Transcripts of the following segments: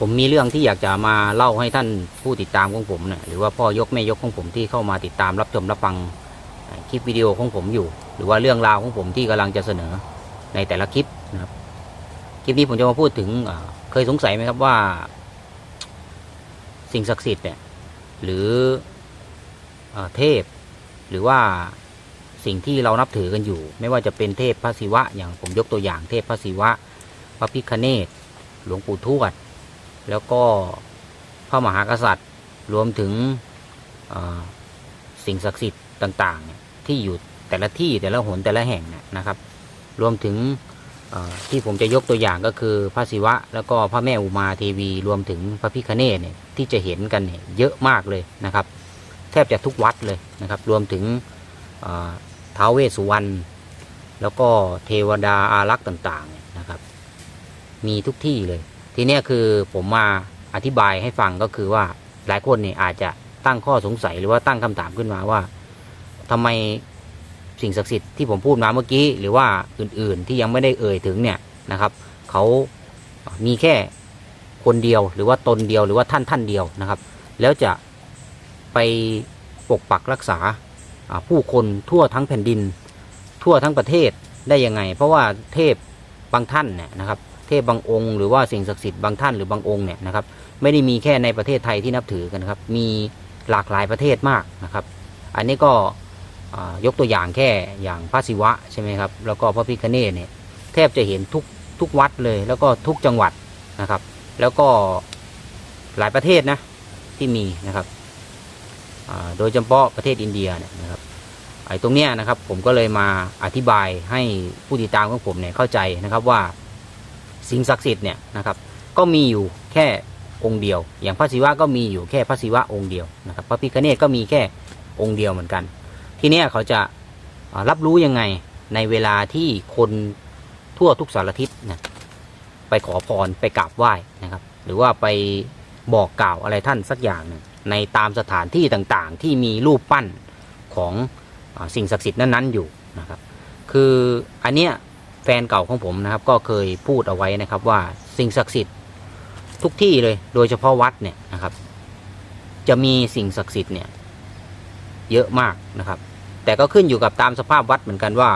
ผมมีเรื่องที่อยากจะมาเล่าให้ท่านผู้ติดตามของผมเนี่ยหรือว่าพ่อยกแม่ยกของผมที่เข้ามาติดตามรับชมรับฟังคลิปวิดีโอของผมอยู่ หรือว่าเรื่องราวของผมที่กำลังจะเสนอในแต่ละคลิปนะครับคลิปนี้ผมจะมาพูดถึงเคยสงสัยไหมครับว่า สิ่งศักดิ์สิทธิ์เนี่ยหรือเอ่อเทพ หรือว่าสิ่งที่เรานับถือกันอยู่ ไม่ว่าจะเป็นเทพพระศิวะ อย่างผมยกตัวอย่างเทพพระศิวะ พระพิคเนตหลวงปู่ทวด แล้วก็พระมหากษัตริย์รวมถึงสิ่งศักดิ์สิทธิ์ต่างๆ ที่อยู่แต่ละที่แต่ละหนแต่ละแห่งนะครับ รวมถึงที่ผมจะยกตัวอย่างก็คือพระศิวะ แล้วก็พระแม่อุมาเทวี รวมถึงพระพิคเนตเนี่ยที่จะเห็นกันเนี่ยเยอะมากเลยนะครับ แทบจะทุกวัดเลยนะครับ รวมถึงเท้าวเวสสุวรรณแล้วก็เทวดาอารักษ์ต่างๆนะครับ มีทุกที่เลย ทีนี้คือผมมาอธิบายให้ฟังก็คือว่าหลายคนเนี่ยอาจจะตั้งข้อสงสัยหรือว่าตั้งคำถามขึ้นมาว่าทำไมสิ่งศักดิ์สิทธิ์ที่ผมพูดมาเมื่อกี้ หรือว่าอื่นๆที่ยังไม่ได้เอ่ยถึงเนี่ยนะครับเขามีแค่คนเดียวหรือว่าตนเดียวหรือว่าท่านท่านเดียวนะครับ แล้วจะไปปกปักรักษาผู้คนทั่วทั้งแผ่นดิน ทั่วทั้งประเทศได้ยังไง เพราะว่าเทพบางท่านเนี่ยนะครับ เทพบางองค์ หรือว่าสิ่งศักดิ์สิทธิ์บางท่านหรือบางองค์เนี่ยนะครับไม่ได้มีแค่ในประเทศไทยที่นับถือกันครับ มีหลากหลายประเทศมากนะครับ อันนี้ก็ยกตัวอย่างแค่อย่างพระศิวะใช่ไหมครับแล้วก็พระพิฆเนศเนี่ยแทบจะเห็นทุกทุกวัดเลย แล้วก็ทุกจังหวัดนะครับ แล้วก็หลายประเทศนะที่มีนะครับโดยเฉพาะประเทศอินเดียเนี่ยนะครับไอ้ตรงเนี้ยนะครับผมก็เลยมาอธิบายให้ผู้ติดตามของผมเนี่ยเข้าใจนะครับว่า สิ่งศักดิ์สิทธิ์เนี่ยนะครับก็มีอยู่แค่องค์เดียว อย่างพระศิวะก็มีอยู่แค่พระศิวะองค์เดียวนะครับพระพิฆเนศก็มีแค่องค์เดียวเหมือนกัน ทีนี้เขาจะรับรู้ยังไงในเวลาที่คนทั่วทุกสารทิศนะไปขอพรไปกราบไหว้นะครับ หรือว่าไปบอกกล่าวอะไรท่านสักอย่างหนึ่งในตามสถานที่ต่างๆ ที่มีรูปปั้นของอสิ่งศักดิ์สิทธิ์นั้นๆอยู่นะครับ คืออันเนี้ย นเก่าของผมนะครับ ก็เคยพูดเอาไว้นะครับว่าสิ่งศักดิ์สิทธิ์ทุกที่เลย โดยเฉพาะวัดเนี่ยนะครับ จะมีสิ่งศักดิ์สิทธิ์เนี่ย เยอะมากนะครับ แต่ก็ขึ้นอยู่กับตามสภาพวัดเหมือนกันว่า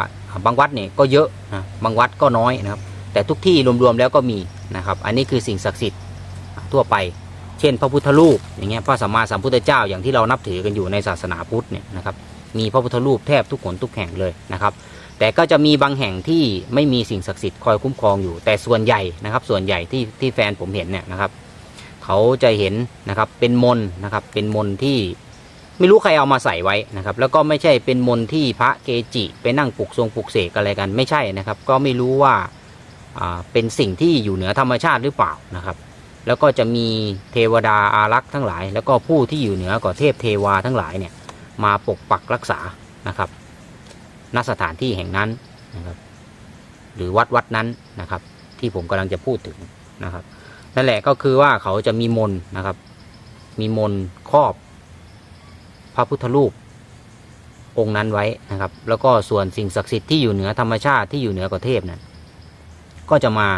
บางวัดเนี่ยก็เยอะนะบางวัดก็น้อยนะครับ แต่ทุกที่รวมๆแล้วก็มีนะครับ อันนี้คือสิ่งศักดิ์สิทธิ์ทั่วไป เช่น พระพุทธรูปอย่างเงี้ยพระสัมมาสัมพุทธเจ้าอย่างที่เรานับถือกันอยู่ในศาสนาพุทธเนี่ยนะครับ มีพระพุทธรูปแทบทุกหนทุกแห่งเลยนะครับ แต่ก็จะมีบางแห่งที่ไม่มีสิ่งศักดิ์สิทธิ์คอยคุ้มครองอยู่ แต่ส่วนใหญ่นะครับ ส่วนใหญ่ที่ที่แฟนผมเห็นเนี่ยนะครับ เขาจะเห็นนะครับเป็นมน์นะครับ เป็นมน์ที่ไม่รู้ใครเอามาใส่ไว้นะครับ แล้วก็ไม่ใช่เป็นมน์ที่พระเกจิไปนั่งปลุกทรงปลุกเสกอะไรกันไม่ใช่นะครับ ก็ไม่รู้ว่าอ่าเป็นสิ่งที่อยู่เหนือธรรมชาติหรือเปล่านะครับ แล้วก็จะมีเทวดาอารักษ์ทั้งหลาย แล้วก็ผู้ที่อยู่เหนือกว่าเทพเทวาทั้งหลายเนี่ยมาปกปักรักษานะครับ ณสถานที่แห่งนั้นนะครับ หรือวัดวัดนั้นนะครับ ที่ผมกำลังจะพูดถึงนะครับ นั่นแหละก็คือว่าเขาจะมีมนต์นะครับ มีมนต์ครอบพระพุทธรูปองค์นั้นไว้นะครับ แล้วก็ส่วนสิ่งศักดิ์สิทธิ์ที่อยู่เหนือธรรมชาติที่อยู่เหนือกว่าเทพนั้นก็จะมา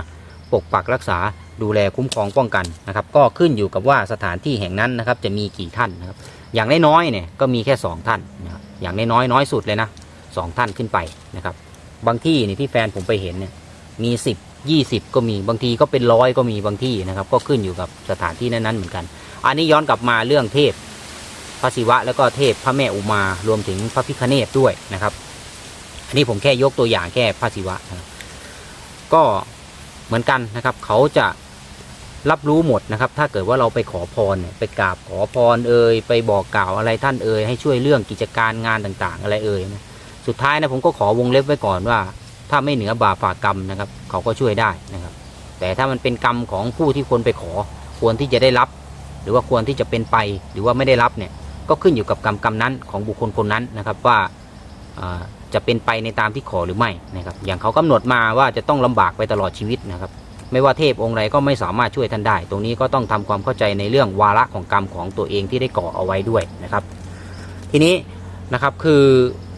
ปกปักรักษาดูแลคุ้มครองป้องกันนะครับ ก็ขึ้นอยู่กับว่าสถานที่แห่งนั้นนะครับ จะมีกี่ท่านนะครับ อย่างน้อยๆเนี่ยก็มีแค่สองท่านนะครับอย่างน้อยๆน้อยสุดเลยนะ สองท่านขึ้นไปนะครับ บางที่นี่ที่แฟนผมไปเห็นเนี่ยมีสิบยี่สิบก็มีบางทีก็เป็นร้อยก็มีบางที่นะครับ ก็ขึ้นอยู่กับสถานที่นั้นๆเหมือนกัน อันนี้ย้อนกลับมาเรื่องเทพพระศิวะแล้วก็เทพพระแม่อุมารวมถึงพระพิฆเนศด้วยนะครับ อันนี้ผมแค่ยกตัวอย่างแค่พระศิวะนะครับก็เหมือนกันนะครับ เขาจะรับรู้หมดนะครับ ถ้าเกิดว่าเราไปขอพรเนี่ยไปกราบขอพรเอ่ยไปบอกกล่าวอะไรท่านเอ่ยให้ช่วยเรื่องกิจการงานต่าง ๆ อะไรเอ่ยนะ สุดท้ายนะผมก็ขอวงเล็บไว้ก่อนว่า ถ้าไม่เหนือบาปฝากกรรมนะครับ เขาก็ช่วยได้นะครับ แต่ถ้ามันเป็นกรรมของผู้ที่คนไปขอ ควรที่จะได้รับ หรือว่าควรที่จะเป็นไปหรือว่าไม่ได้รับเนี่ยก็ขึ้นอยู่กับกรรมกรรมนั้นของบุคคลคนนั้นนะครับว่าจะเป็นไปในตามที่ขอหรือไม่นะครับอย่างเขากำหนดมาว่าจะต้องลำบากไปตลอดชีวิตนะครับ ไม่ว่าเทพองค์ใดก็ไม่สามารถช่วยท่านได้ ตรงนี้ก็ต้องทำความเข้าใจในเรื่องวาระของกรรมของตัวเองที่ได้ก่อเอาไว้ด้วยนะครับ ทีนี้นะครับคือ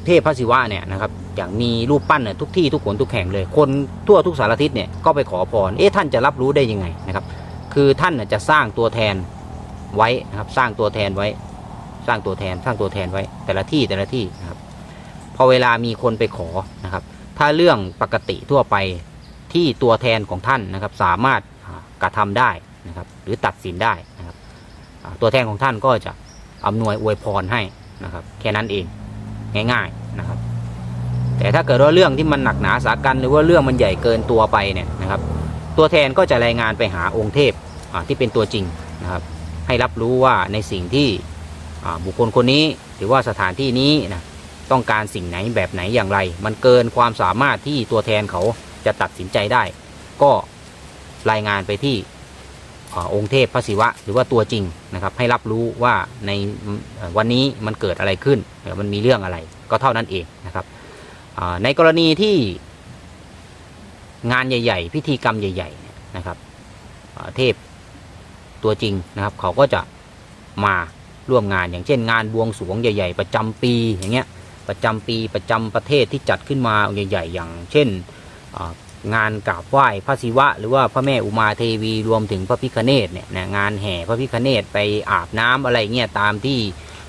เทพพระศิวะเนี่ยนะครับอย่างมีรูปปั้นเนี่ยทุกที่ทุกคนทุกแห่งเลย คนทั่วทุกสารทิศเนี่ยก็ไปขอพรเอ๊ะท่านจะรับรู้ได้ยังไงนะครับ คือท่านจะสร้างตัวแทนไว้นะครับสร้างตัวแทนไว้ สร้างตัวแทนสร้างตัวแทนไว้ แต่ละที่แต่ละที่นะครับพอเวลามีคนไปขอนะครับ ถ้าเรื่องปกติทั่วไปที่ตัวแทนของท่านนะครับ สามารถกระทำได้นะครับ หรือตัดสินได้นะครับ ตัวแทนของท่านก็จะอำนวยอวยพรให้นะครับ แค่นั้นเอง ง่ายๆนะครับ แต่ถ้าเกิดว่าเรื่องที่มันหนักหนาสากันหรือว่าเรื่องมันใหญ่เกินตัวไปเนี่ยนะครับ ตัวแทนก็จะรายงานไปหาองค์เทพที่เป็นตัวจริงนะครับ ให้รับรู้ว่าในสิ่งที่บุคคลคนนี้หรือว่าสถานที่นี้นะต้องการสิ่งไหนแบบไหนอย่างไร มันเกินความสามารถที่ตัวแทนเขาจะตัดสินใจได้ ก็รายงานไปที่ อองค์เทพพระศิวะ หรือว่าตัวจริงนะครับ ให้รับรู้ว่าในวันนี้มันเกิดอะไรขึ้นเอ่อมันมีเรื่องอะไร ก็เท่านั้นเองนะครับในกรณีที่งานใหญ่ ๆ พิธีกรรมใหญ่ๆนะครับเทพตัวจริงนะครับ เขาก็จะมาร่วมงานอย่างเช่น งานบวงสรวงใหญ่ ๆ ประจำปีอย่างเงี้ยประจำปีประจำประเทศที่จัดขึ้นมาใหญ่ ๆ อย่างเช่น งานกราบไหว้พระศิวะ หรือว่าพระแม่อุมาเทวีรวมถึงพระพิคเนตเนี่ยนะงานแห่พระพิคเนตไปอาบน้ำอะไรเงี้ยตามที่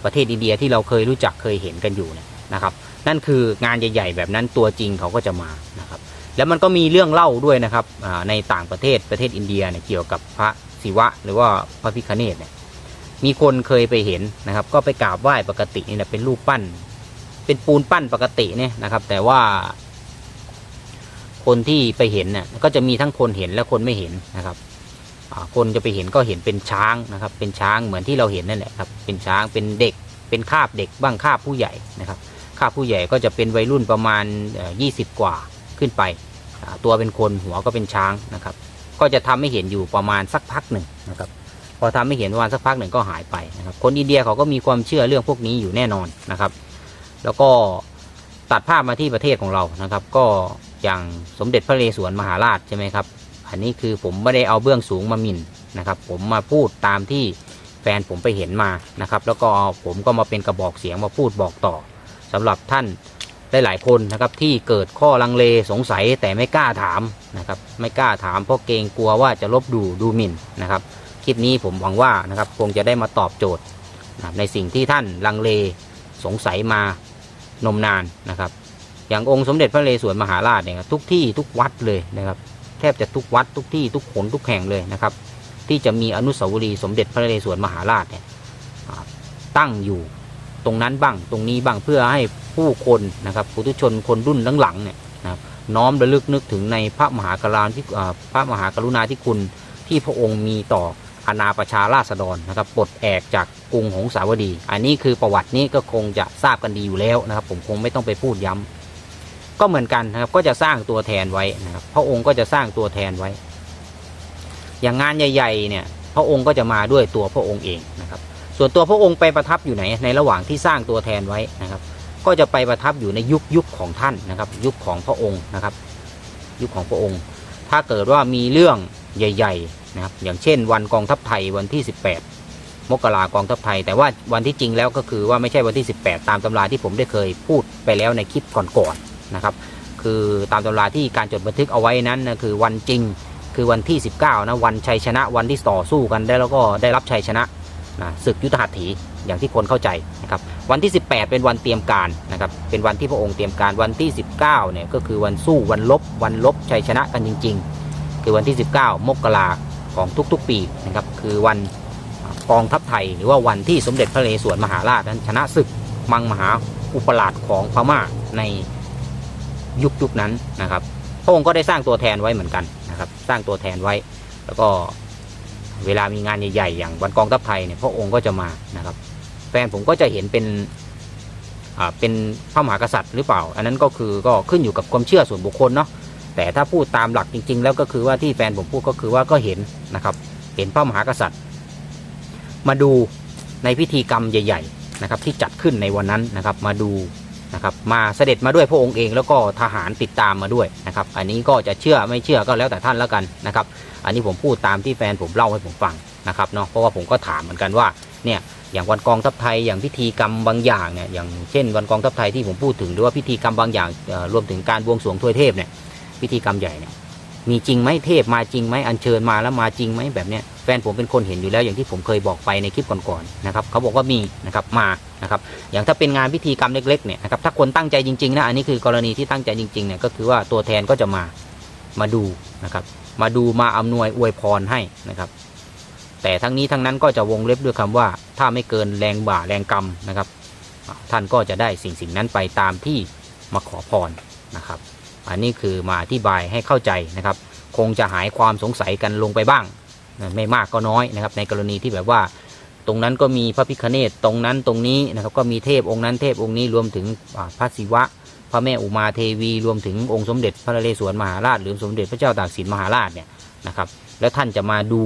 ประเทศอินเดียที่เราเคยรู้จักเคยเห็นกันอยู่เนี่ยนะครับ นั่นคืองานใหญ่ ๆ แบบนั้นตัวจริงเขาก็จะมานะครับ แล้วมันก็มีเรื่องเล่าด้วยนะครับในต่างประเทศประเทศอินเดียเนี่ยเกี่ยวกับพระศิวะ หรือว่าพระพิคเนตเนี่ยมีคนเคยไปเห็นนะครับ ก็ไปกราบไหว้ปกตินี่แหละเป็นรูปปั้น เป็นปูนปั้นปกติเนี่ยนะครับ แต่ว่า คนที่ไปเห็นเนี่ยก็จะมีทั้งคนเห็นและคนไม่เห็นนะครับคนจะไปเห็นก็เห็นเป็นช้างนะครับ เป็นช้างเหมือนที่เราเห็นนั่นแหละครับ เป็นช้างเป็นเด็ก เป็นคาบเด็กบ้างคาบผู้ใหญ่นะครับคาบผู้ใหญ่ก็จะเป็นวัยรุ่นประมาณยี่สิบกว่าขึ้นไป ตัวเป็นคนหัวก็เป็นช้างนะครับ ก็จะทำให้เห็นอยู่ประมาณสักพักหนึ่งนะครับพอทำให้เห็นประมาณสักพักหนึ่งก็หายไปนะครับ คนอินเดียเขาก็มีความเชื่อเรื่องพวกนี้อยู่แน่นอนนะครับ แล้วก็ตัดภาพมาที่ประเทศของเรานะครับ ก็ อย่างสมเด็จพระเรศวรมหาราชใช่ไหมครับ อันนี้คือผมไม่ได้เอาเบื้องสูงมาหมิ่นนะครับ ผมมาพูดตามที่แฟนผมไปเห็นมานะครับ แล้วก็ผมก็มาเป็นกระบอกเสียงมาพูดบอกต่อสำหรับท่านได้หลายคนนะครับที่เกิดข้อลังเลสงสัยแต่ไม่กล้าถามนะครับ ไม่กล้าถามเพราะเกรงกลัวว่าจะลบดูดูหมิ่นนะครับ คลิปนี้ผมหวังว่านะครับคงจะได้มาตอบโจทย์ในสิ่งที่ท่านลังเลสงสัยมานมนานนะครับ อย่างองค์สมเด็จพระเรศวรมหาราชเนี่ยทุกที่ทุกวัดเลยนะครับ แทบจะทุกวัดทุกที่ทุกขนทุกแห่งเลยนะครับ ที่จะมีอนุสาวรีย์สมเด็จพระเรศวรมหาราชเนี่ยตั้งอยู่ตรงนั้นบ้างตรงนี้บ้างเพื่อให้ผู้คนนะครับปุถุชนคนรุ่นหลังๆเนี่ยนะครับน้อมระลึกนึกถึงในพระมหากราธิอ่พระมหากรุณาธิคุณที่พระองค์มีต่ออาณาประชาราษฎรนะครับปลดแอกจากกรุงหงสาวดี อันนี้คือประวัตินี้ก็คงจะทราบกันดีอยู่แล้วนะครับ ผมคงไม่ต้องไปพูดย้ำ ก็เหมือนกันนะครับก็จะสร้างตัวแทนไว้นะครับพระองค์ก็จะสร้างตัวแทนไว้ อย่างงานใหญ่ ๆ เนี่ย พระองค์ก็จะมาด้วยตัวพระองค์เองนะครับ ส่วนตัวพระองค์ไปประทับอยู่ไหนในระหว่างที่สร้างตัวแทนไว้นะครับ ก็จะไปประทับอยู่ในยุคยุคของท่านนะครับ ยุคของพระองค์นะครับ ยุคของพระองค์ ถ้าเกิดว่ามีเรื่องใหญ่ ๆ นะครับ อย่างเช่น วันกองทัพไทยวันที่ 18มกรากองทัพไทย แต่ว่าวันที่จริงแล้วก็คือว่าไม่ใช่วันที่ 18 ตามตำราที่ผมได้เคยพูดไปแล้วในคลิปก่อนๆ นะครับคือตามตำราที่การจดบันทึกเอาไว้นั้นนะคือวันจริงคือวันที่ 19นะวันชัยชนะวันที่ต่อสู้กันได้แล้วก็ได้รับชัยชนะนะศึกยุทธหัตถีอย่างที่คนเข้าใจนะครับวันที่ 18 เป็นวันเตรียมการนะครับเป็นวันที่พระองค์เตรียมการวันที่ 19เนี่ยก็คือวันสู้วันลบวันลบชัยชนะกันจริง ๆ คือวันที่ 19 มกราของทุกๆ ปีนะครับคือวันกองทัพไทย หรือว่าวันที่สมเด็จพระนเรศวรมหาราชนั้นชนะศึกมังมหาอุปราชของพม่าใน ยุคยุคนั้นนะครับพระองค์ก็ได้สร้างตัวแทนไว้เหมือนกันนะครับ สร้างตัวแทนไว้ แล้วก็เวลามีงานใหญ่ๆอย่างวันกองทัพไทยเนี่ยพระองค์ก็จะมานะครับ แฟนผมก็จะเห็นเป็นเป็นพระมหากษัตริย์หรือเปล่า อันนั้นก็คือก็ขึ้นอยู่กับความเชื่อส่วนบุคคลเนาะแต่ถ้าพูดตามหลักจริง ๆ แล้วก็คือว่าที่แฟนผมพูดก็คือว่าก็เห็นนะครับ เห็นพระมหากษัตริย์ มาดูในพิธีกรรมใหญ่ ๆ นะครับ ที่จัดขึ้นในวันนั้นนะครับ มาดู นะครับมาเสด็จมาด้วยพระองค์เองแล้วก็ทหารติดตามมาด้วยนะครับอันนี้ก็จะเชื่อไม่เชื่อก็แล้วแต่ท่านแล้วกันนะครับอันนี้ผมพูดตามที่แฟนผมเล่าให้ผมฟังนะครับเนาะเพราะว่าผมก็ถามเหมือนกันว่าเนี่ยอย่างวันกองทัพไทยอย่างพิธีกรรมบางอย่างเนี่ยอย่างเช่น วันกองทัพไทยที่ผมพูดถึงหรือว่าพิธีกรรมบางอย่างรวมถึงการบวงสรวงทวยเทพเนี่ยพิธีกรรมใหญ่เนี่ยมีจริงไหมเทพมาจริงไหมอัญเชิญมาแล้วมาจริงไหมแบบเนี้ยแฟนผมเป็นคนเห็นอยู่แล้วอย่างที่ผมเคยบอกไปในคลิปก่อนๆนะครับเขาบอกว่ามีนะครับมา นะครับอย่างถ้าเป็นงานพิธีกรรมเล็กๆเนี่ยนะครับถ้าคนตั้งใจจริงๆนะอันนี้คือกรณีที่ตั้งใจจริงๆเนี่ยก็คือว่าตัวแทนก็จะมามาดูนะครับมาดูมาอำนวยอวยพรให้นะครับแต่ทั้งนี้ทั้งนั้นก็จะวงเล็บด้วยคำว่า ถ้าไม่เกินแรงบ่าแรงกรรมนะครับ ท่านก็จะได้สิ่งสิ่งนั้นไปตามที่มาขอพรนะครับ อันนี้คือมาอธิบายให้เข้าใจนะครับ คงจะหายความสงสัยกันลงไปบ้าง ไม่มากก็น้อยนะครับ ในกรณีที่แบบว่า ตรงนั้นก็มีพระพิคเนตตรงนั้นตรงนี้นะครับก็มีเทพองค์นั้นเทพองค์นี้รวมถึงพระศิวะ พระแม่อุมาเทวี รวมถึงองค์สมเด็จพระนเรศวรมหาราช หรือสมเด็จพระเจ้าตากสินมหาราชเนี่ยนะครับแล้วท่านจะมาดู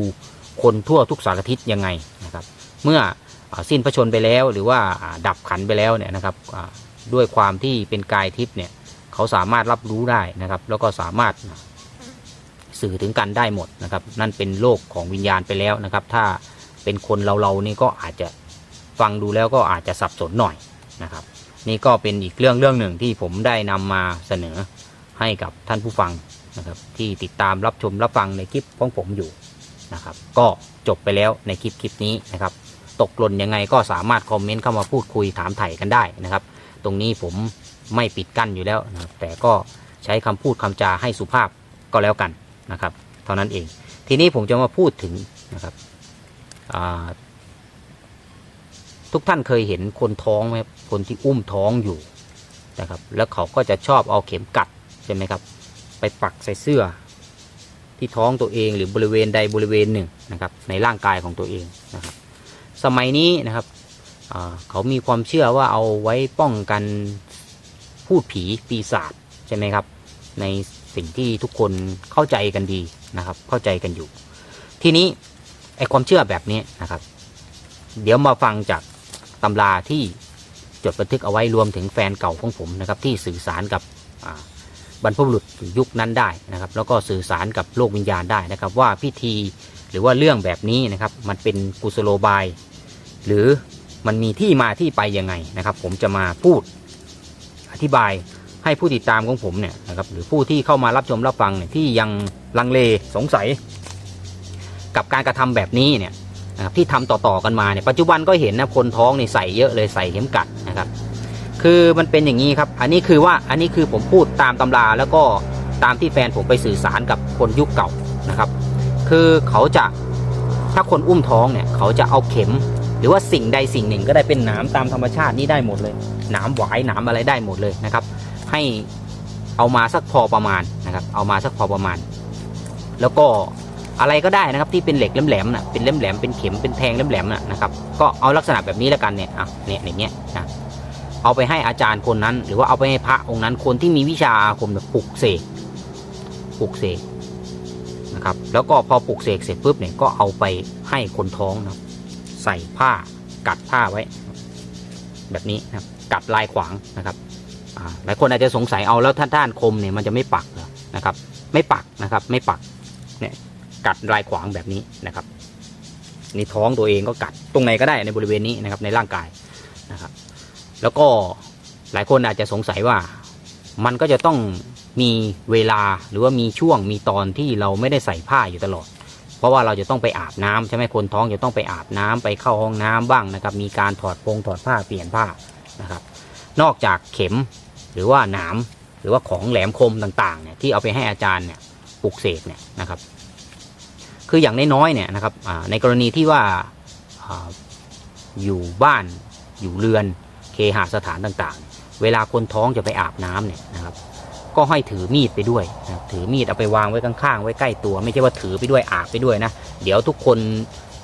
คนทั่วทุกสารทิศยังไงนะครับเมื่ออสิ้นพระชนไปแล้วหรือว่าดับขันไปแล้วเนี่ยนะครับด้วยความที่เป็นกายทิพย์เนี่ยเขาสามารถรับรู้ได้นะครับ แล้วก็สามารถสื่อถึงกันได้หมดนะครับ นั่นเป็นโลกของวิญญาณไปแล้วนะครับ ถ้า เป็นคนเราเราๆนี่ก็อาจจะฟังดูแล้วก็อาจจะสับสนหน่อยนะครับ นี่ก็เป็นอีกเรื่องเรื่องหนึ่งที่ผมได้นำมาเสนอให้กับท่านผู้ฟังนะครับ ที่ติดตามรับชมรับฟังในคลิปของผมอยู่นะครับ ก็จบไปแล้วในคลิปคลิปนี้นะครับ ตกหล่นยังไงก็สามารถคอมเมนต์เข้ามาพูดคุยถามไถ่กันได้นะครับ ตรงนี้ผมไม่ปิดกั้นอยู่แล้วนะครับ แต่ก็ใช้คำพูดคำจาให้สุภาพก็แล้วกันนะครับ เท่านั้นเอง ทีนี้ผมจะมาพูดถึงนะครับ ทุกท่านเคยเห็นคนท้องไหมคนที่อุ้มท้องอยู่นะครับ แล้วเขาก็จะชอบเอาเข็มกัดใช่ไหมครับ ไปปักใส่เสื้อ ที่ท้องตัวเองหรือบริเวณใดบริเวณหนึ่งนะครับ ในร่างกายของตัวเองนะครับ สมัยนี้นะครับเขามีความเชื่อว่าเอาไว้ป้องกันพูดผีปีศาจใช่ไหมครับ ในสิ่งที่ทุกคนเข้าใจกันดีนะครับ เข้าใจกันอยู่ ทีนี้ ไอความเชื่อแบบนี้นะครับ เดี๋ยวมาฟังจากตำราที่จดบันทึกเอาไว้รวมถึงแฟนเก่าของผมนะครับ ที่สื่อสารกับบรรพบุรุษยุคนั้นได้นะครับ แล้วก็สื่อสารกับโลกวิญญาณได้นะครับ ว่าพิธีหรือว่าเรื่องแบบนี้นะครับ มันเป็นกุศโลบาย หรือมันมีที่มาที่ไปยังไงนะครับ ผมจะมาพูดอธิบายให้ผู้ติดตามของผมเนี่ยนะครับหรือผู้ที่เข้ามารับชมรับฟังเนี่ยที่ยังลังเลสงสัย กับการกระทำแบบนี้เนี่ยนะครับที่ทำต่อๆกันมาเนี่ยปัจจุบันก็เห็นนะคนท้องนี่ใส่เยอะเลยใส่เข็มกัดนะครับ คือมันเป็นอย่างนี้ครับ อันนี้คือว่าอันนี้คือผมพูดตามตำราแล้วก็ตามที่แฟนผมไปสื่อสารกับคนยุคเก่านะครับ คือเขาจะถ้าคนอุ้มท้องเนี่ยเขาจะเอาเข็ม หรือว่าสิ่งใดสิ่งหนึ่งก็ได้เป็นหนามตามธรรมชาตินี่ได้หมดเลยหนามหวายหนามอะไรได้หมดเลยนะครับ ให้เอามาสักพอประมาณนะครับ เอามาสักพอประมาณ แล้วก็ อะไรก็ได้นะครับที่เป็นเหล็กแหลมๆนะเป็นแหลมๆเป็นเข็มเป็นแทงแหลมๆนะนะครับก็เอาลักษณะแบบนี้แล้วกันเนี่ยอะเนี่ยอย่างเงี้ยนะเอาไปให้อาจารย์คนนั้น หรือว่าเอาไปให้พระองค์นั้นคนที่มีวิชาอาคมเนี่ยปลุกเสกปลุกเสกนะครับแล้วก็พอปลุกเสกเสร็จปุ๊บเนี่ยก็เอาไปให้คนท้องนะใส่ผ้ากัดผ้าไว้ แบบนี้นะกัดลายขวางนะครับหลายคนอาจจะสงสัยเอาแล้วท่านท่านคมเนี่ยมันจะไม่ปักเหรอนะครับ ไม่ปักนะครับ ไม่ปักเนี่ย กัดลายขวางแบบนี้นะครับ ในท้องตัวเองก็กัดตรงไหนก็ได้ในบริเวณนี้นะครับในร่างกายนะครับ แล้วก็หลายคนอาจจะสงสัยว่ามันก็จะต้องมีเวลาหรือว่ามีช่วงมีตอนที่เราไม่ได้ใส่ผ้าอยู่ตลอด เพราะว่าเราจะต้องไปอาบน้ำใช่ไหมคนท้องจะต้องไปอาบน้ำไปเข้าห้องน้ำบ้างนะครับ มีการถอดพงถอดผ้าเปลี่ยนผ้านะครับ นอกจากเข็มหรือว่าหนามหรือว่าของแหลมคมต่างๆเนี่ยที่เอาไปให้อาจารย์เนี่ยปลุกเสกเนี่ยนะครับ คืออย่างน้อยๆเนี่ยนะครับในกรณีที่ว่าออยู่บ้านอยู่เรือนเคหสถานต่างๆ เวลาคนท้องจะไปอาบน้ำเนี่ยนะครับก็ให้ถือมีดไปด้วยนะถือมีดเอาไปวางไว้ข้างๆ ไว้ใกล้ตัว ไม่ใช่ว่าถือไปด้วยอาบไปด้วยนะ เดี๋ยวทุกคน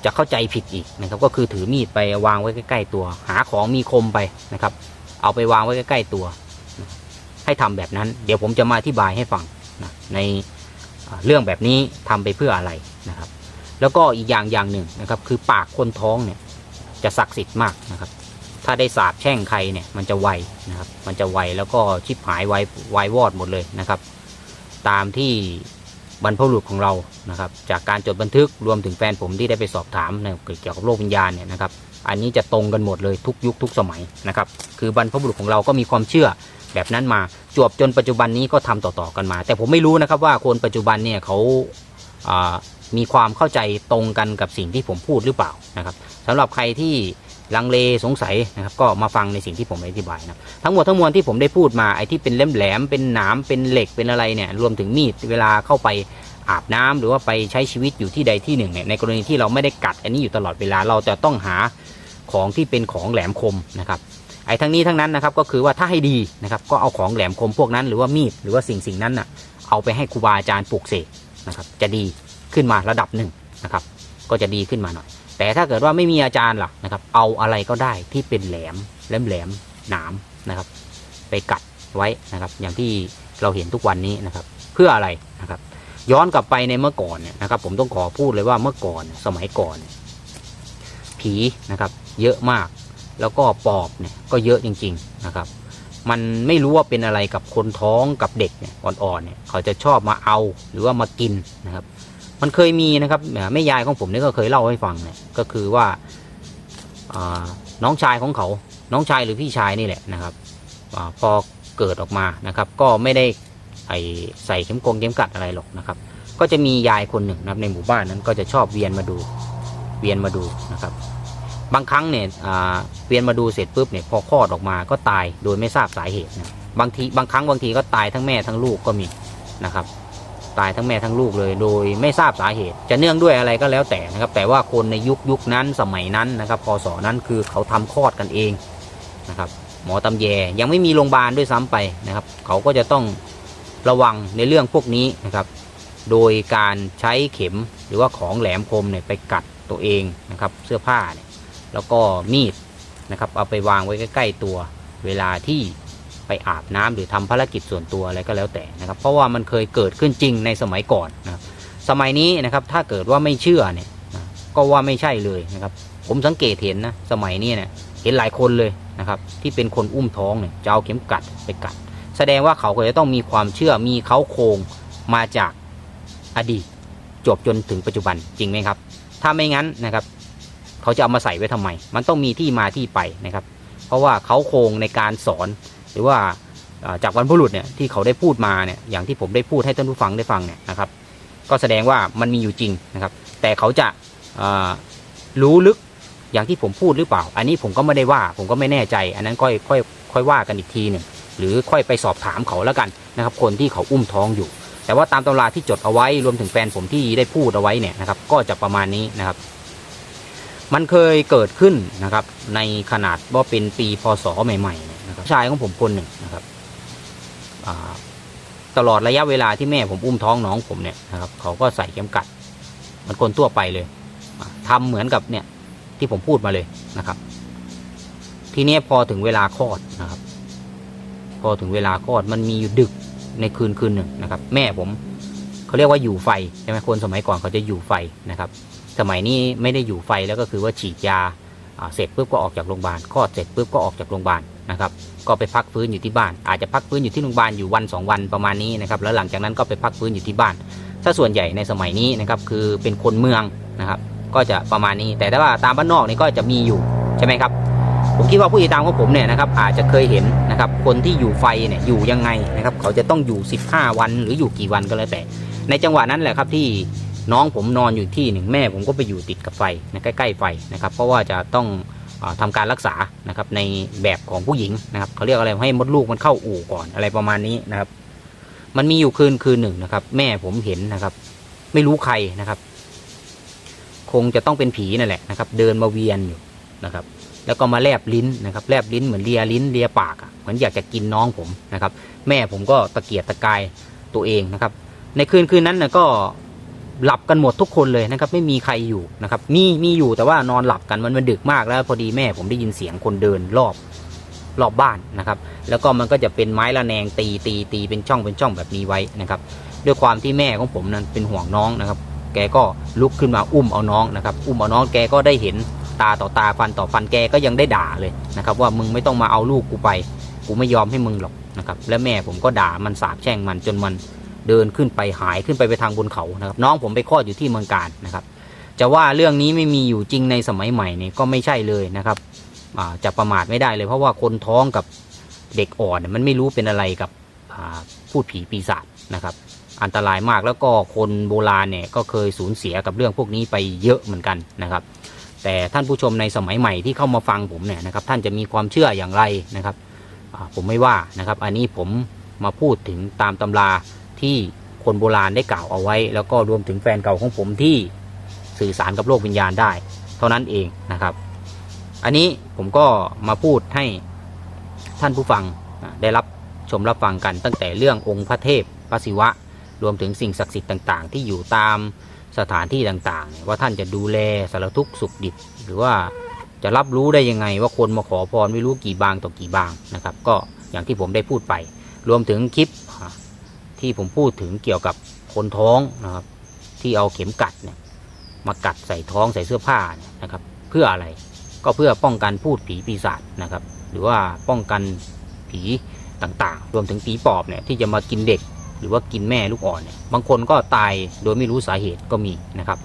จะเข้าใจผิดอีกนะครับ ก็คือถือมีดไปวางไว้ใกล้ๆตัว หาของมีคมไปนะครับ เอาไปวางไว้ใกล้ๆตัว ให้ทำแบบนั้น เดี๋ยวผมจะมาอธิบายให้ฟังนะในเรื่องแบบนี้ทำไปเพื่ออะไร นะครับ แล้วก็อีกอย่างอย่างหนึ่งนะครับ คือปากคนท้องเนี่ยจะศักดิ์สิทธิ์มากนะครับ ถ้าได้สาบแช่งใครเนี่ยมันจะไวนะครับ มันจะไวแล้วก็ชิบหายไวไววอดหมดเลยนะครับ ตามที่บรรพบุรุษของเรานะครับ จากการจดบันทึกรวมถึงแฟนผมที่ได้ไปสอบถามเนี่ยเกี่ยวกับโลกวิญญาณเนี่ยนะครับ อันนี้จะตรงกันหมดเลยทุกยุคทุกสมัยนะครับ คือบรรพบุรุษของเราก็มีความเชื่อแบบนั้นมาจวบจนปัจจุบันนี้ก็ทำต่อๆกันมา แต่ผมไม่รู้นะครับว่าคนปัจจุบันเนี่ยเขาา มีความเข้าใจตรงกันกับสิ่งที่ผมพูดหรือเปล่านะครับสำหรับใครที่ลังเลสงสัยนะครับก็มาฟังในสิ่งที่ผมอธิบายนะครับทั้งหมดทั้งมวลที่ผมได้พูดมาไอ้ที่เป็นเล่มแหลมเป็นหนามเป็นเหล็กเป็นอะไรเนี่ยรวมถึงมีดเวลาเข้าไปอาบน้ำหรือว่าไปใช้ชีวิตอยู่ที่ใดที่หนึ่งเนี่ยในกรณีที่เราไม่ได้กัดอันนี้อยู่ตลอดเวลาเราจะต้องหาของที่เป็นของแหลมคมนะครับไอ้ทั้งนี้ทั้งนั้นนะครับก็คือว่าถ้าให้ดีนะครับก็เอาของแหลมคมพวกนั้นหรือว่ามีดหรือว่าสิ่งสิ่งนั้นน่ะเอาไปให้ครูบาอาจารย์ปลูกเสกนะครับจะดี ขึ้นมาระดับหนึ่งนะครับ ก็จะดีขึ้นมาหน่อย แต่ถ้าเกิดว่าไม่มีอาจารย์ล่ะนะครับ เอาอะไรก็ได้ที่เป็นแหลมแหลมแหลมหนามนะครับ ไปกัดไว้นะครับ อย่างที่เราเห็นทุกวันนี้นะครับ เพื่ออะไรนะครับ ย้อนกลับไปในเมื่อก่อนเนี่ยนะครับ ผมต้องขอพูดเลยว่าเมื่อก่อนสมัยก่อน ผีนะครับ เยอะมาก แล้วก็ปอบเนี่ยก็เยอะจริง ๆนะครับมันไม่รู้ว่าเป็นอะไรกับคนท้องกับเด็กเนี่ยอ่อนๆเนี่ยเขาจะชอบมาเอาหรือว่ามากินนะครับ มันเคยมีนะครับแม่ยายของผมนี่ก็เคยเล่าให้ฟังเนี่ยก็คือว่าน้องชายของเขา น้องชายหรือพี่ชายนี่แหละนะครับอพอเกิดออกมานะครับ ก็ไม่ได้ใส่เข็มกงเข็มกัดอะไรหรอกนะครับ ก็จะมียายคนหนึ่งนะครับในหมู่บ้านนั้นก็จะชอบเวียนมาดูเวียนมาดูนะครับ บางครั้งเนี่ยเวียนมาดูเสร็จปุ๊บเนี่ยพอคลอดออกมาก็ตายโดยไม่ทราบสาเหตุนะบางทีบางครั้งบางทีก็ตายทั้งแม่ทั้งลูกก็มีนะครับ ตายทั้งแม่ทั้งลูกเลย โดยไม่ทราบสาเหตุ จะเนื่องด้วยอะไรก็แล้วแต่นะครับ แต่ว่าคนในยุคยุคนั้นสมัยนั้นนะครับพศนั้นคือเขาทำคลอดกันเองนะครับ หมอตำแยยังไม่มีโรงพยาบาลด้วยซ้ำไปนะครับ เขาก็จะต้องระวังในเรื่องพวกนี้นะครับ โดยการใช้เข็มหรือว่าของแหลมคมเนี่ยไปกัดตัวเองนะครับเสื้อผ้าเนี่ยแล้วก็มีดนะครับเอาไปวางไว้ใกล้ ๆ ตัวเวลาที่ ไปอาบน้ำหรือทำภารกิจส่วนตัวอะไรก็แล้วแต่นะครับ เพราะว่ามันเคยเกิดขึ้นจริงในสมัยก่อนนะครับสมัยนี้นะครับถ้าเกิดว่าไม่เชื่อเนี่ยนะก็ว่าไม่ใช่เลยนะครับ ผมสังเกตเห็นนะสมัยนี้เนี่ยเห็นหลายคนเลยนะครับ ที่เป็นคนอุ้มท้องเนี่ยจะเอาเข็มกัดไปกัด แสดงว่าเขาก็จะต้องมีความเชื่อมีเขาโครงมาจากอดีตจบจนถึงปัจจุบันจริงไหมครับ ถ้าไม่งั้นนะครับ เขาจะเอามาใส่ไว้ทำไม มันต้องมีที่มาที่ไปนะครับ เพราะว่าเขาโครงในการสอน หรือว่าจากวันพุรุษเนี่ยที่เขาได้พูดมาเนี่ยอย่างที่ผมได้พูดให้ท่านผู้ฟังได้ฟังเนี่ยนะครับ ก็แสดงว่ามันมีอยู่จริงนะครับ แต่เขาจะรู้ลึกอย่างที่ผมพูดหรือเปล่า อันนี้ผมก็ไม่ได้ว่า ผมก็ไม่แน่ใจ อันนั้นค่อยค่อยค่อยว่ากันอีกทีหนึ่งหรือค่อยไปสอบถามเขาแล้วกันนะครับ คนที่เขาอุ้มท้องอยู่ แต่ว่าตามตำราที่จดเอาไว้รวมถึงแฟนผมที่ได้พูดเอาไว้เนี่ยนะครับ ก็จะประมาณนี้นะครับ มันเคยเกิดขึ้นนะครับ ในขนาดว่าเป็นปีพศใหม่ๆน ชายของผมคนหนึ่งนะครับตลอดระยะเวลาที่แม่ผมอุ้มท้องน้องผมเนี่ยนะครับเขาก็ใส่เข็มกัดเหมือนคนทั่วไปเลยอ่าทำเหมือนกับเนี่ยที่ผมพูดมาเลยนะครับ ทีนี้พอถึงเวลาคลอดนะครับ พอถึงเวลาคลอดมันมีอยู่ดึกในคืนคืนหนึ่งนะครับ แม่ผมเขาเรียกว่าอยู่ไฟใช่ไหมคนสมัยก่อนเขาจะอยู่ไฟนะครับ สมัยนี้ไม่ได้อยู่ไฟแล้วก็คือว่าฉีดยาเสร็จปุ๊บก็ออกจากโรงพยาบาลคลอดเสร็จปุ๊บก็ออกจากโรงพยาบาล นะครับ ก็ไปพักฟื้นอยู่ที่บ้าน อาจจะพักฟื้นอยู่ที่โรงพยาบาลอยู่วันสองวันประมาณนี้นะครับแล้วหลังจากนั้นก็ไปพักฟื้นอยู่ที่บ้านถ้าส่วนใหญ่ในสมัยนี้นะครับคือเป็นคนเมืองนะครับ ก็จะประมาณนี้ แต่ถ้าว่าตามบ้านนอกนี่ก็จะมีอยู่ใช่ไหมครับผมคิดว่าผู้ติดตามของผมเนี่ยนะครับอาจจะเคยเห็นนะครับคนที่อยู่ไฟเนี่ยอยู่ยังไงนะครับเขาจะต้องอยู่ 15 วันหรืออยู่กี่วันก็แล้วแต่ ในจังหวะนั้นแหละครับที่น้องผมนอนอยู่ที่หนึ่งแม่ผมก็ไปอยู่ติดกับไฟนะใกล้ๆไฟนะครับเพราะว่าจะต้อง อาทำการรักษานะครับในแบบของผู้หญิงนะครับเขาเรียกอะไรให้มดลูกมันเข้าอู่ก่อนอะไรประมาณนี้นะครับ มันมีอยู่คืนคืนหนึ่งนะครับ แม่ผมเห็นนะครับ ไม่รู้ใครนะครับ คงจะต้องเป็นผีนั่นแหละนะครับ เดินมาเวียนอยู่นะครับ แล้วก็มาแลบลิ้นนะครับแลบลิ้นเหมือนเลียลิ้นเลียปากอะเหมือนอยากจะกินน้องผมนะครับ แม่ผมก็ตะเกียกตะกายตัวเองนะครับ ในคืนคืนนั้นนะก็ หลับกันหมดทุกคนเลยนะครับ ไม่มีใครอยู่นะครับมีมีอยู่แต่ว่านอนหลับกันมันมันดึกมากแล้วพอดีแม่ผมได้ยินเสียงคนเดินรอบรอบบ้านนะครับ แล้วก็มันก็จะเป็นไม้ระแนงตีตีตีเป็นช่องเป็นช่องแบบนี้ไว้นะครับ ด้วยความที่แม่ของผมนั้นเป็นห่วงน้องนะครับ แกก็ลุกขึ้นมาอุ้มเอาน้องนะครับ อุ้มเอาน้องแกก็ได้เห็นตาต่อตาฟันต่อฟันแกก็ยังได้ด่าเลยนะครับ ว่ามึงไม่ต้องมาเอาลูกกูไป กูไม่ยอมให้มึงหรอกนะครับ และแม่ผมก็ด่ามันสาบแช่งมันจนมัน เดินขึ้นไปหายขึ้นไปไปทางบนเขานะครับ น้องผมไปคลอดอยู่ที่เมืองการนะครับ จะว่าเรื่องนี้ไม่มีอยู่จริงในสมัยใหม่นี่ก็ไม่ใช่เลยนะครับจะประมาทไม่ได้เลย เพราะว่าคนท้องกับเด็กอ่อนมันไม่รู้เป็นอะไรกับพูดผีปีศาจนะครับ อันตรายมากแล้วก็คนโบราณเนี่ยก็เคยสูญเสียกับเรื่องพวกนี้ไปเยอะเหมือนกันนะครับ แต่ท่านผู้ชมในสมัยใหม่ที่เข้ามาฟังผมเนี่ยนะครับ ท่านจะมีความเชื่ออย่างไรนะครับผมไม่ว่านะครับ อันนี้ผมมาพูดถึงตามตำรา ที่คนโบราณได้กล่าวเอาไว้ แล้วก็รวมถึงแฟนเก่าของผมที่สื่อสารกับโลกวิญญาณได้ เท่านั้นเองนะครับ อันนี้ผมก็มาพูดให้ท่านผู้ฟังได้รับชมรับฟังกันตั้งแต่เรื่ององค์พระเทพพระศิวะ รวมถึงสิ่งศักดิ์สิทธิ์ต่างๆ ที่อยู่ตามสถานที่ต่างๆ ว่าท่านจะดูแลสารทุกข์สุขดิบ หรือว่าจะรับรู้ได้ยังไงว่าคนมาขอพรไม่รู้กี่บางต่อกี่บางนะครับ ก็อย่างที่ผมได้พูดไป รวมถึงคลิป ที่ผมพูดถึงเกี่ยวกับคนท้องนะครับ ที่เอาเข็มกัดเนี่ยมากัดใส่ท้องใส่เสื้อผ้าเนี่ยนะครับ เพื่ออะไรก็เพื่อป้องกันพูดผีปีศาจนะครับ หรือว่าป้องกันผีต่างๆ รวมถึงผีปอบเนี่ยที่จะมากินเด็ก หรือว่ากินแม่ลูกอ่อนเนี่ยบางคนก็ตายโดยไม่รู้สาเหตุก็มีนะครับ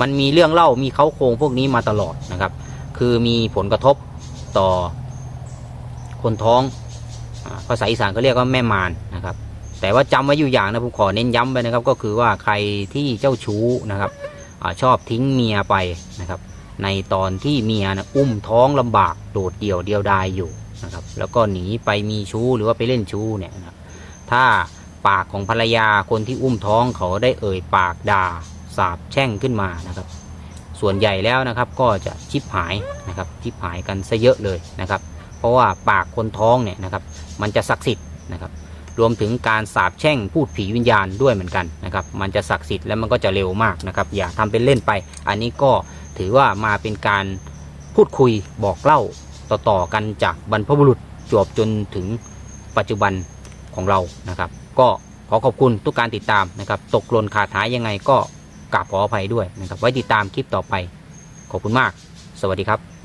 มันมีเรื่องเล่ามีเขาโครงพวกนี้มาตลอดนะครับ คือมีผลกระทบต่อคนท้องภาษาอีสานก็เรียกว่าแม่มารนะครับ แต่ว่าจำไว้อยู่อย่างนะผมขอเน้นย้ำไปนะครับ ก็คือว่าใครที่เจ้าชู้นะครับอชอบทิ้งเมียไปนะครับ ในตอนที่เมียนะอุ้มท้องลำบากโดดเดี่ยวเดียวดายอยู่นะครับ แล้วก็หนีไปมีชู้หรือว่าไปเล่นชู้เนี่ยนะถ้าปากของภรรยาคนที่อุ้มท้องเขาได้เอ่ยปากด่าสาบแช่งขึ้นมานะครับ ส่วนใหญ่แล้วนะครับก็จะชิบหายนะครับชิบหายกันซะเยอะเลยนะครับ เพราะว่าปากคนท้องเนี่ยนะครับ มันจะศักดิ์สิทธิ์นะครับ รวมถึงการสาบแช่งพูดผีวิญญาณด้วยเหมือนกันนะครับ มันจะศักดิ์สิทธิ์และมันก็จะเร็วมากนะครับ อย่าทำเป็นเล่นไป อันนี้ก็ถือว่ามาเป็นการพูดคุยบอกเล่าต่อๆกันจากบรรพบุรุษจวบจนถึงปัจจุบันของเรานะครับ ก็ขอขอบคุณทุกการติดตามนะครับ ตกหล่นขาดหายยังไงก็กราบขออภัยด้วยนะครับ ไว้ติดตามคลิปต่อไป ขอบคุณมาก สวัสดีครับ